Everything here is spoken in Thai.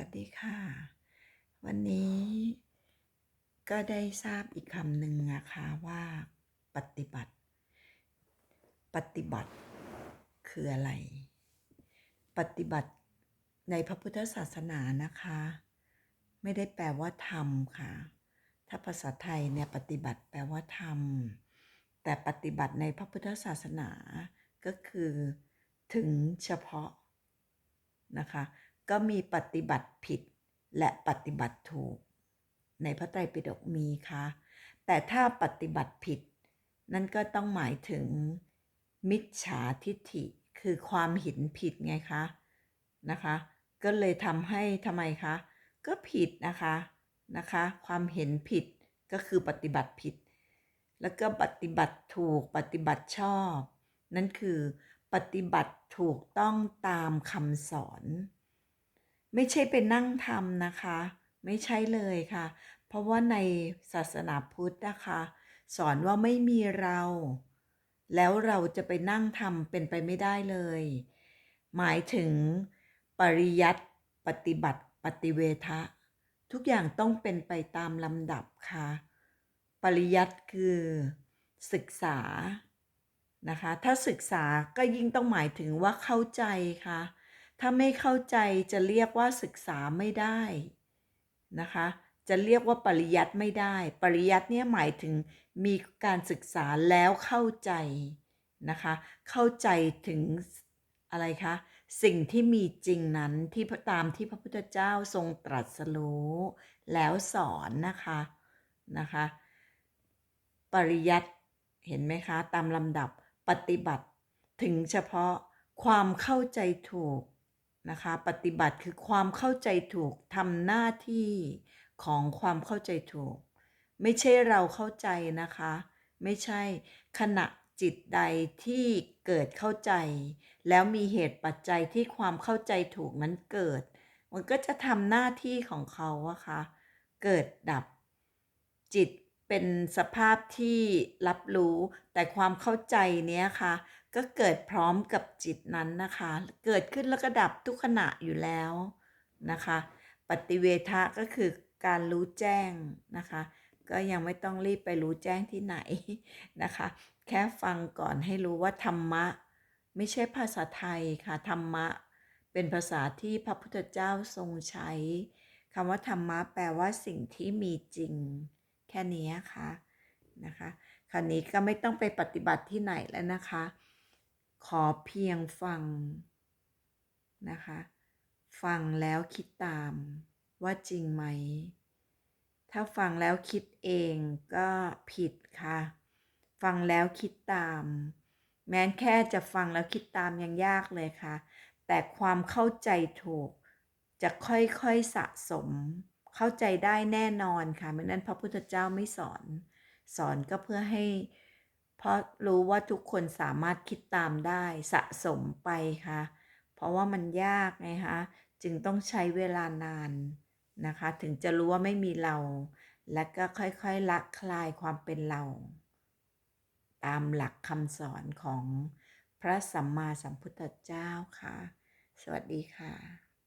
วัสดีค่ะ วันนี้ก็ได้ทราบอีกคำหนึ่งนะคะว่า ปฏิบัติ ปฏิบัติคืออะไร ปฏิบัติในพระพุทธศาสนานะคะ ไม่ได้แปลว่าทำค่ะ ถ้าภาษาไทยเนี่ยปฏิบัติแปลว่าทำแต่ปฏิบัติในพระพุทธศาสนาก็คือถึงเฉพาะนะคะ ก็มีปฏิบัติผิดและปฏิบัติถูก ในพระไตรปิฎกมีค่ะ แต่ถ้าปฏิบัติผิด นั่นก็ต้องหมายถึงมิจฉาทิฏฐิคือความเห็นผิดไงคะนะคะ ก็เลยทำให้ทำไมคะ ก็ผิดนะคะนะคะ ความเห็นผิดก็คือปฏิบัติผิด แล้วก็ปฏิบัติถูกปฏิบัติชอบ นั่นคือปฏิบัติถูกต้องตามคำสอน ไม่ใช่เป็นนั่งทำนะคะ ไม่ใช่เลยค่ะ เพราะว่าในศาสนาพุทธนะคะ สอนว่าไม่มีเรา แล้วเราจะไปนั่งทำเป็นไปไม่ได้เลย หมายถึงปริยัติปฏิบัติปฏิเวทะ ทุกอย่างต้องเป็นไปตามลำดับค่ะ ปริยัติคือศึกษานะคะ ถ้าศึกษาก็ยิ่งต้องหมายถึงว่าเข้าใจค่ะ ถ้าไม่เข้าใจจะเรียกว่าศึกษาไม่ได้นะคะ จะเรียกว่าปริยัติไม่ได้ ปริยัติเนี่ยหมายถึงมีการศึกษาแล้วเข้าใจนะคะ เข้าใจถึงอะไรคะ สิ่งที่มีจริงนั้นที่ตามที่พระพุทธเจ้าทรงตรัสรู้แล้วสอนนะคะนะคะ ปริยัติเห็นไหมคะ ตามลำดับปฏิบัติถึงเฉพาะความเข้าใจถูก นะคะ ปฏิบัติคือความเข้าใจถูกทำหน้าที่ของความเข้าใจถูก ไม่ใช่เราเข้าใจนะคะ ไม่ใช่ขณะจิตใดที่เกิดเข้าใจ แล้วมีเหตุปัจจัยที่ความเข้าใจถูกนั้นเกิด มันก็จะทำหน้าที่ของเขาอะคะ่ะเกิดดับ จิตเป็นสภาพที่รับรู้แต่ความเข้าใจเนี้ยค่ะ ก็เกิดพร้อมกับจิตนั้นนะคะ เกิดขึ้นแล้วก็ดับทุกขณะอยู่แล้วนะคะ ปฏิเวทะก็คือการรู้แจ้งนะคะ ก็ยังไม่ต้องรีบไปรู้แจ้งที่ไหนนะคะ แค่ฟังก่อนให้รู้ว่าธรรมะ ไม่ใช่ภาษาไทยค่ะธรรมะ เป็นภาษาที่พระพุทธเจ้าทรงใช้คำว่าธรรมะแปลว่าสิ่งที่มีจริง แค่นี้ค่ะนะคะ คราวนี้ก็ไม่ต้องไปปฏิบัติที่ไหนแล้วนะคะ ขอเพียงฟังนะคะ ฟังแล้วคิดตามว่าจริงไหม ถ้าฟังแล้วคิดเองก็ผิดค่ะ ฟังแล้วคิดตาม แม้แค่จะฟังแล้วคิดตามยังยากเลยค่ะ แต่ความเข้าใจถูก จะค่อยๆสะสม เข้าใจได้แน่นอนค่ะไม่นั้นพระพุทธเจ้าไม่สอน สอนก็เพื่อให้ เพราะรู้ว่าทุกคนสามารถคิดตามได้สะสมไปค่ะ เพราะว่ามันยากไงคะจึงต้องใช้เวลานานนะคะ ถึงจะรู้ว่าไม่มีเรา และก็ค่อยๆละคลายความเป็นเรา ตามหลักคำสอนของพระสัมมาสัมพุทธเจ้าค่ะ สวัสดีค่ะ